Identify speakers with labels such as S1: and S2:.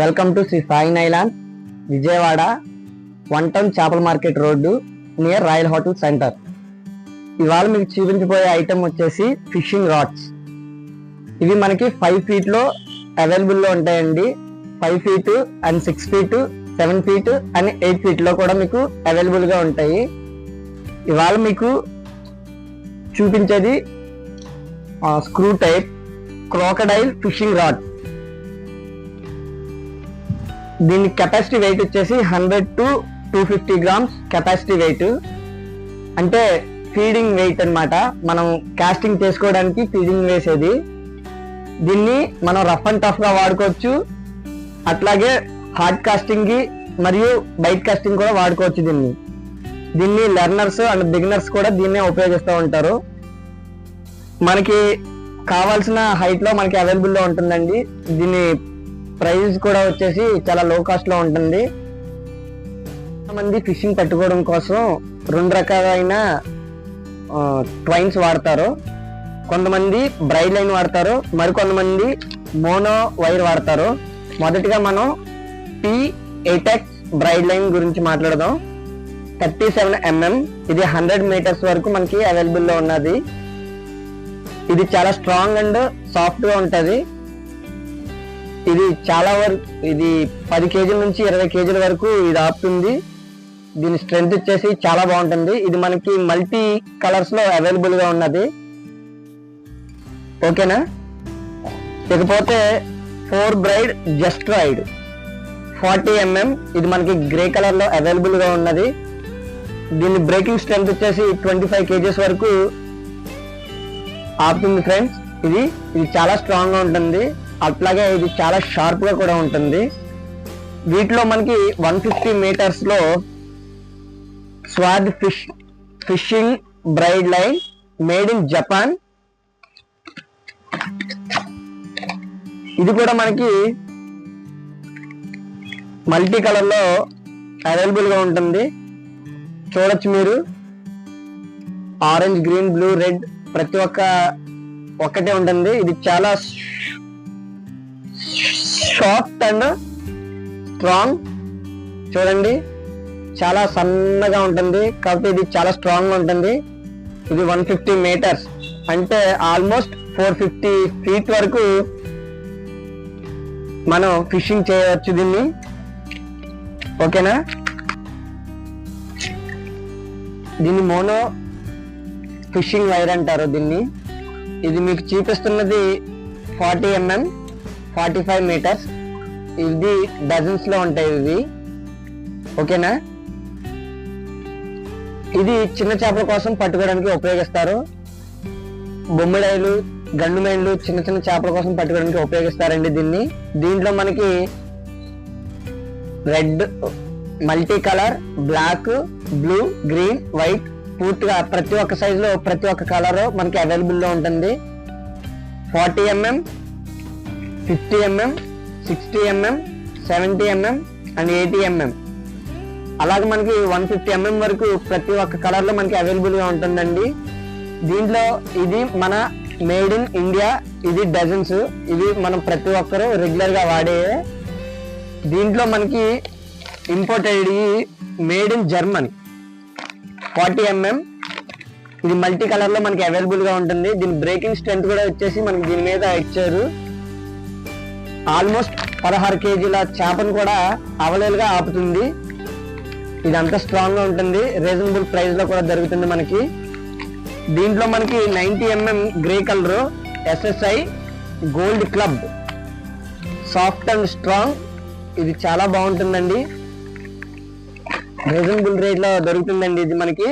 S1: Welcome to Shri Sai Nyland Vijayawada one town చేపల market road near royal hotel centre ఇవాళ మీకు చూపించబోయే item వచ్చేసి ఫిషింగ్ రాడ్స్ ఇవి మనకి ఫైవ్ ఫీట్లో అవైలబుల్లో ఉంటాయండి. Five feet and six feet seven feet and eight ఫీట్లో కూడా మీకు అవైలబుల్గా ఉంటాయి. ఇవాళ మీకు చూపించేది screw type crocodile fishing rod దీని కెపాసిటీ వెయిట్ వచ్చేసి hundred to two fifty grams capacity weight అంటే ఫీడింగ్ వెయిట్ అన్నమాట. మనం కాస్టింగ్ చేసుకోవడానికి ఫీడింగ్ వేసేది. దీన్ని మనం రఫ్ అండ్ టఫ్గా వాడుకోవచ్చు. అట్లాగే హార్డ్ కాస్టింగ్కి మరియు బైట్ కాస్టింగ్ కూడా వాడుకోవచ్చు దీన్ని. దీన్ని లెర్నర్స్ అండ్ బిగినర్స్ కూడా దీన్నే ఉపయోగిస్తూ ఉంటారు. మనకి కావాల్సిన హైట్లో మనకి అవైలబుల్లో ఉంటుందండి. దీన్ని ప్రైస్ కూడా వచ్చేసి చాలా లో కాస్ట్లో ఉంటుంది. మంది ఫిషింగ్ పట్టుకోవడం కోసం రెండు రకాలైన ట్వైన్స్ వాడతారు. కొంతమంది బ్రైడ్ లైన్ వాడతారు. మరికొంతమంది మోనో వైర్ వాడతారు. మొదటిగా మనం టీ ఎయిటెక్స్ బ్రైడ్ లైన్ గురించి మాట్లాడదాం. థర్టీ సెవెన్ ఎంఎం ఇది హండ్రెడ్ మీటర్స్ వరకు మనకి అవైలబుల్లో ఉన్నది. ఇది చాలా స్ట్రాంగ్ అండ్ సాఫ్ట్గా ఉంటుంది. ఇది చాలా వరకు ఇది పది కేజీల నుంచి ఇరవై కేజీల వరకు ఇది ఆపుతుంది. దీని స్ట్రెంత్ వచ్చేసి చాలా బాగుంటుంది. ఇది మనకి మల్టీ కలర్స్లో అవైలబుల్గా ఉన్నది. ఓకేనా? ఇకపోతే four braid just ride. Forty mm. ఇది మనకి గ్రే కలర్లో అవైలబుల్గా ఉన్నది. దీని బ్రేకింగ్ స్ట్రెంత్ వచ్చేసి ట్వంటీ ఫైవ్ కేజీస్ వరకు ఆపుతుంది ఫ్రెండ్స్. ఇది ఇది చాలా స్ట్రాంగ్గా ఉంటుంది. అట్లాగే ఇది చాలా షార్ప్గా కూడా ఉంటుంది. వీటిలో మనకి one fifty మీటర్స్లో sword fish fishing braid line made in Japan ఇది కూడా మనకి మల్టీ కలర్లో అవైలబుల్గా ఉంటుంది. చూడొచ్చు మీరు. ఆరెంజ్ గ్రీన్ బ్లూ రెడ్ ప్రతి ఒక్క ఒక్కటే ఉంటుంది. ఇది చాలా షార్ట్ అండ్ స్ట్రాంగ్. చూడండి చాలా సన్నగా ఉంటుంది. కాబట్టి ఇది చాలా స్ట్రాంగ్ ఉంటుంది. ఇది వన్ ఫిఫ్టీ మీటర్స్ అంటే ఆల్మోస్ట్ ఫోర్ ఫిఫ్టీ ఫీట్ వరకు మనం ఫిషింగ్ చేయవచ్చు దీన్ని. ఓకేనా? దీన్ని మోనో ఫిషింగ్ వైర్ అంటారు దీన్ని. ఇది మీకు చూపిస్తున్నది forty MM forty five metres ఇది డజన్స్లో ఉంటాయి ఇవి. ఓకేనా? ఇది చిన్న చేపల కోసం పట్టుకోవడానికి ఉపయోగిస్తారు. బొమ్మిడాయిలు గండుమైన్లు చిన్న చిన్న చేపల కోసం పట్టుకోవడానికి ఉపయోగిస్తారండి దీన్ని. దీంట్లో మనకి red multi colour black blue green white పూర్తిగా ప్రతి ఒక్క సైజులో ప్రతి ఒక్క కలర్ మనకి అవైలబుల్లో ఉంటుంది. Forty mm fifty mm sixty mm seventy mm and eighty mm. అలాగే మనకి వన్ ఫిఫ్టీ ఎంఎం వరకు ప్రతి ఒక్క కలర్లో మనకి అవైలబుల్గా ఉంటుందండి. దీంట్లో ఇది మన మేడ్ ఇన్ ఇండియా ఇది డజన్స్ ఇవి మనం ప్రతి ఒక్కరు రెగ్యులర్గా వాడే దీంట్లో మనకి imported made in Germany forty mm. ఇది మల్టీ కలర్లో మనకి అవైలబుల్గా ఉంటుంది. దీని బ్రేకింగ్ స్ట్రెంత్ కూడా వచ్చేసి మనకి దీని మీద ఇచ్చారు. ఆల్మోస్ట్ పదహారు కేజీల చేపను కూడా అవలేలుగా ఆపుతుంది. ఇది అంత స్ట్రాంగ్గా ఉంటుంది. రీజనబుల్ ప్రైస్లో కూడా దొరుకుతుంది మనకి. దీంట్లో మనకి ninety mm grey colour SSI gold club soft and strong ఇది చాలా బాగుంటుందండి. రీజనబుల్ రేట్లో దొరుకుతుందండి ఇది మనకి.